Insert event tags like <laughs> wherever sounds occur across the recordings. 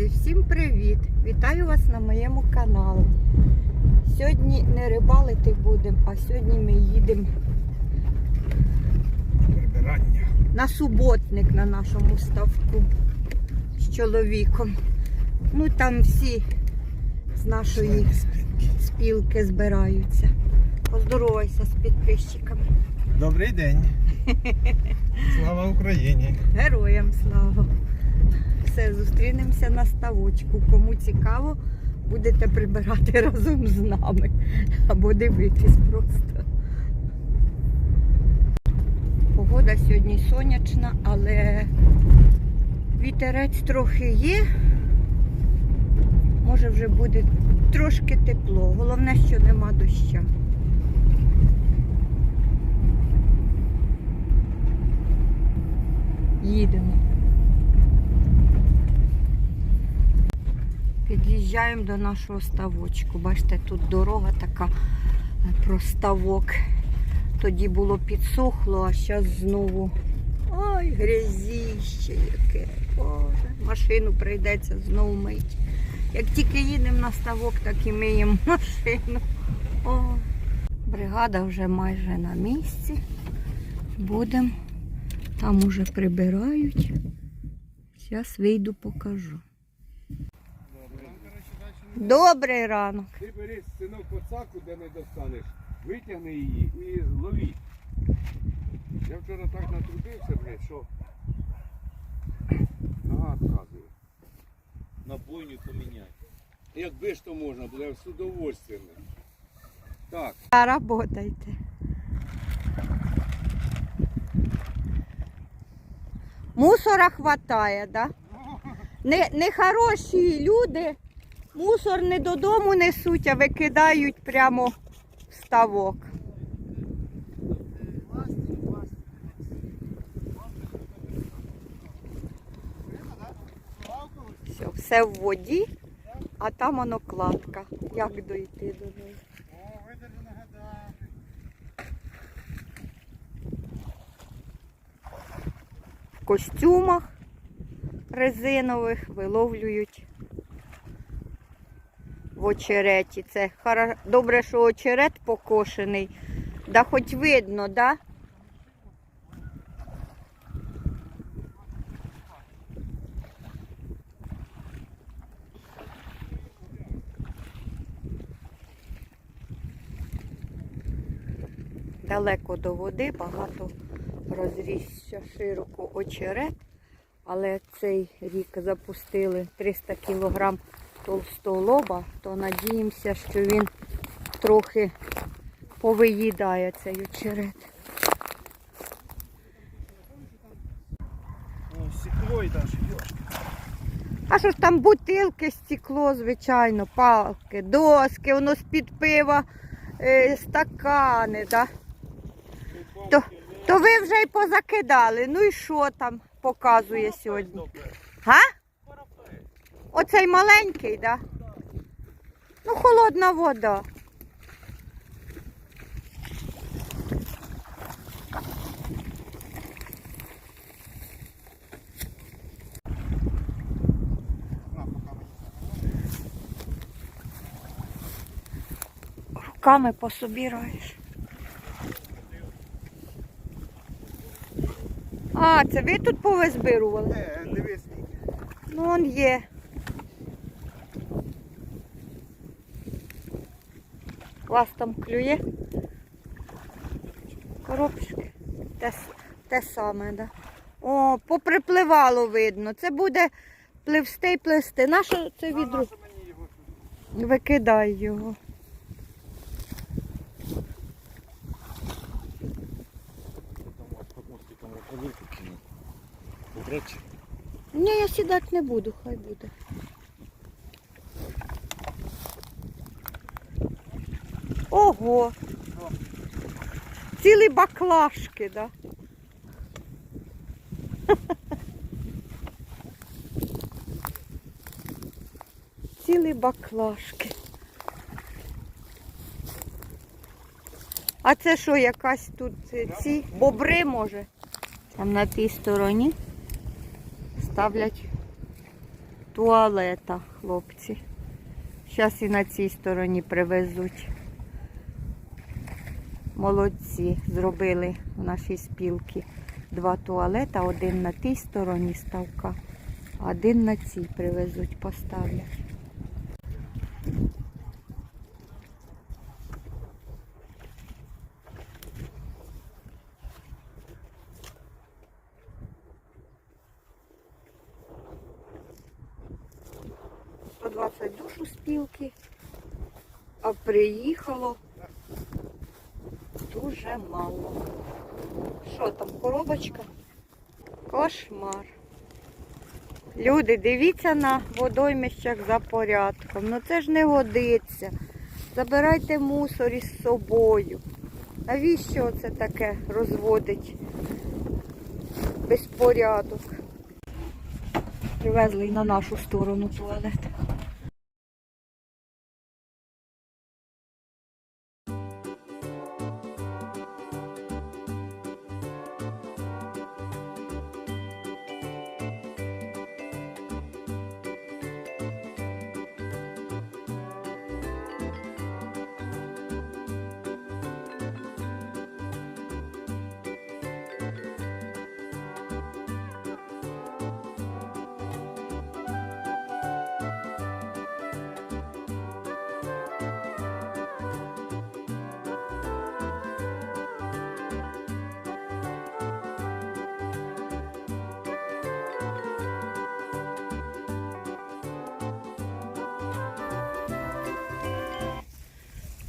Друзі, всім привіт! Вітаю вас на моєму каналі. Сьогодні не рибалити будемо, а сьогодні ми їдемо Прибирання. на суботник на нашому ставку з чоловіком. Ну там всі з нашої спілки збираються. Поздоровайся з підписчиками. Добрий день. <laughs> Слава Україні. Героям слава! Все, зустрінемося на ставочку. Кому цікаво, будете прибирати <laughs> разом з нами. Або дивитись просто. Погода сьогодні сонячна, але вітерець трохи є. Може вже буде трошки тепло. Головне, що нема доща. Їдемо. Під'їжджаємо до нашого ставочку. Бачите, тут дорога така е, про ставок. Тоді було підсохло, а зараз знову. Ой, грязіще яке. Боже, машину прийдеться знову мити. Як тільки їдемо на ставок, так і миємо <laughs> машину. О, бригада вже майже на місці. Будемо. Там уже прибирають. Зараз вийду, покажу. Добрий ранок. Ти бери синок оцаку, де не достанеш, витягни її і ловіть. Я вчора так натрудився, блядь, що. Ага, відказує. на бойню поміняти. Якби ж то можна, буде з удовольствием. Так, Работайте. Мусора хватає, да? Не, нехороші люди мусор не додому несуть, а викидають прямо в ставок. Все, все в воді, а там воно кладка. Як дойти до неї? в костюмах резинових виловлюють в очереті. Це хара- добре, що очерет покошений. Да хоч видно, да? Далеко до води, багато розрісся широко очерет, але цей рік запустили 300 кг толстолоба, то надіємося, що він трохи повиїдає цей очерет. Стекло і даже, А що ж там бутилки, стекло, звичайно, палки, доски, воно з-під пива, е, стакани, да? То, то ви вже й позакидали. Ну і що там показує сьогодні? Га? Оцей маленький, да? Ну, холодна вода. Руками пособираєш. А, це ви тут повизбирували? е, дивись. Ну, он є. Вас там клює? Коробчики. Те, те саме, да. О, поприпливало видно. Це буде пливсти й плести. Нащо це відро? Викидай його. Ні, я сідати не буду, хай буде. Ого! Цілі баклажки, да? <laughs> Цілі баклажки. А це що, якась тут е, ці бобри може? Там на тій стороні ставлять туалета, хлопці. Зараз і на цій стороні привезуть. Молодці, зробили у нашій спілці два туалета, один на тій стороні ставка, один на цій привезуть, поставлять. По 20 душ спілки, а приїхало дуже мало. Що там, коробочка? Кошмар. Люди, дивіться на водоймищах за порядком. Ну це ж не годиться. Забирайте мусор із собою. Навіщо це таке розводить безпорядок? Привезли на нашу сторону туалет.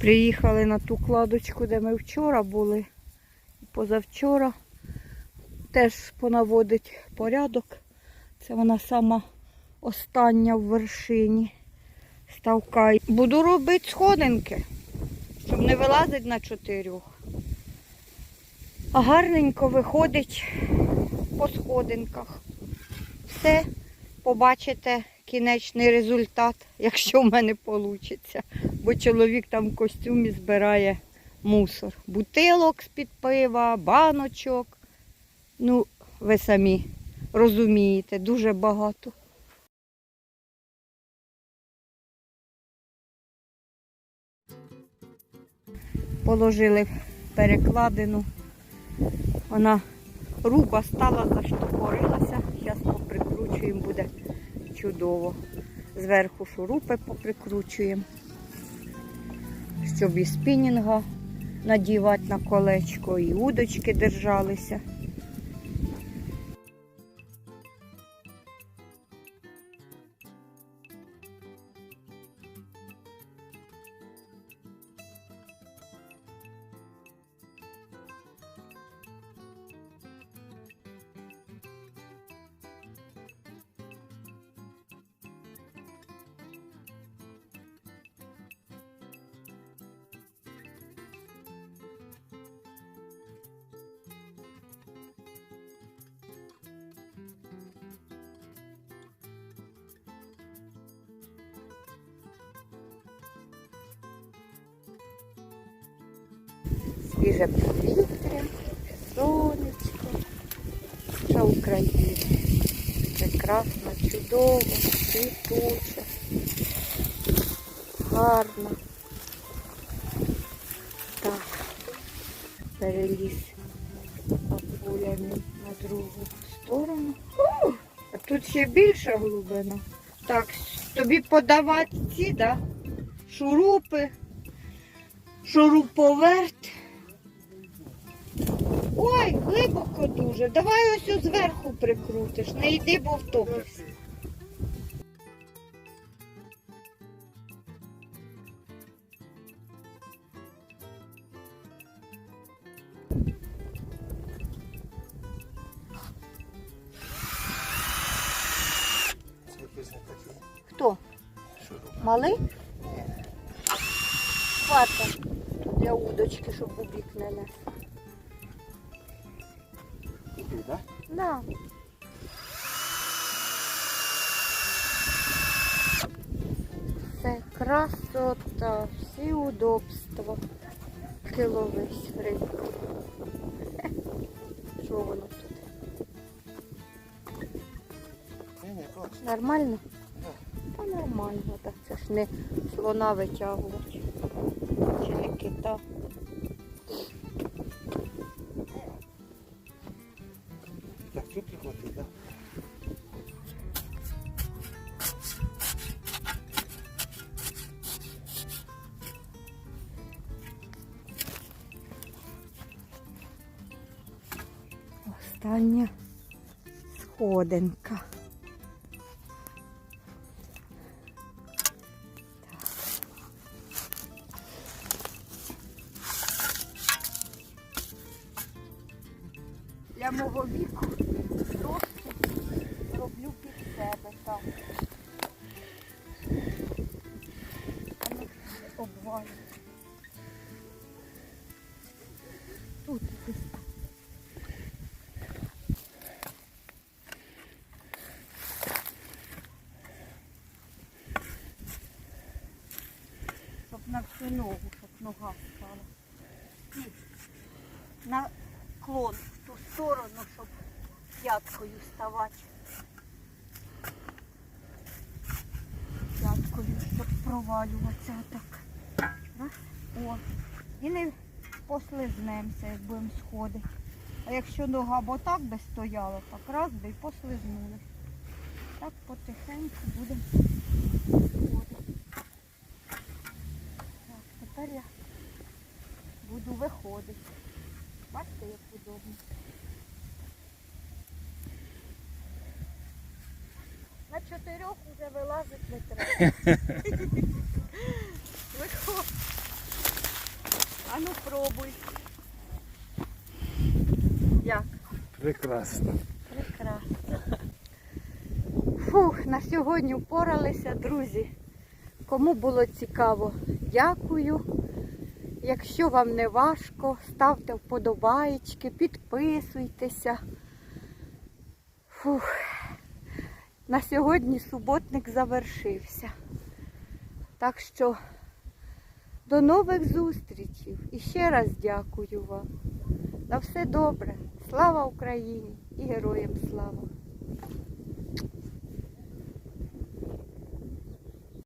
Приїхали на ту кладочку, де ми вчора були, позавчора. Теж понаводить порядок. Це вона сама остання в вершині ставка. Буду робити сходинки, щоб не вилазить на чотирьох. А гарненько виходить по сходинках. Все, побачите кінечний результат, <laughs> якщо в мене вийде. Бо чоловік там в костюмі збирає мусор. Бутилок з-під пива, баночок. Ну, ви самі розумієте, дуже багато. Положили перекладину. Вона руба стала, заштопорилася. Чудово. Зверху шурупи поприкручуємо, щоб і спінінга надівати на колечко, і удочки держалися. Свіже повітря, сонечко. Що Україна. Прекрасно, чудово, квітуче, гарно. Так, переліз бабулями на другу сторону. А тут ще більша глибина. Так, тобі подавати ці, да? Шурупи, шуруповерт. Ой, глибоко дуже. Давай ось зверху прикрутиш. Не йди, бо втопишся. Хто? Малий? Хвата. Для удочки, щоб у бік не нес. Да? Це красота, всі удобства. Киловись рибку. <laughs> Що воно тут? Нормально? Та нормально, так це ж не слона витягувати. Чи не кита. Тут прихватить, так? Остання сходинка. Для мого віку роблю під себе там. Ну. Тут десь щоб на всю ногу, щоб нога стала. І на клон в ту сторону, щоб п'яткою ставати. П'яткою, щоб провалюватися так. Раз. О. І не послизнемося, як будемо сходити. А якщо нога б отак би стояла, так раз би і послизнули. Так потихеньку будемо сходити. Так, тепер я буду виходити. Бачите, як удобно. Чотирьох вже вилазить не треба. <laughs> Виходь. А ну пробуй. Як? Прекрасно. Прекрасно. Фух, на сьогодні впоралися, друзі. Кому було цікаво, дякую. Якщо вам не важко, ставте вподобаєчки, підписуйтеся. Фух. На сьогодні суботник завершився. Так що до нових зустрічей. І ще раз дякую вам. На все добре. Слава Україні і героям слава!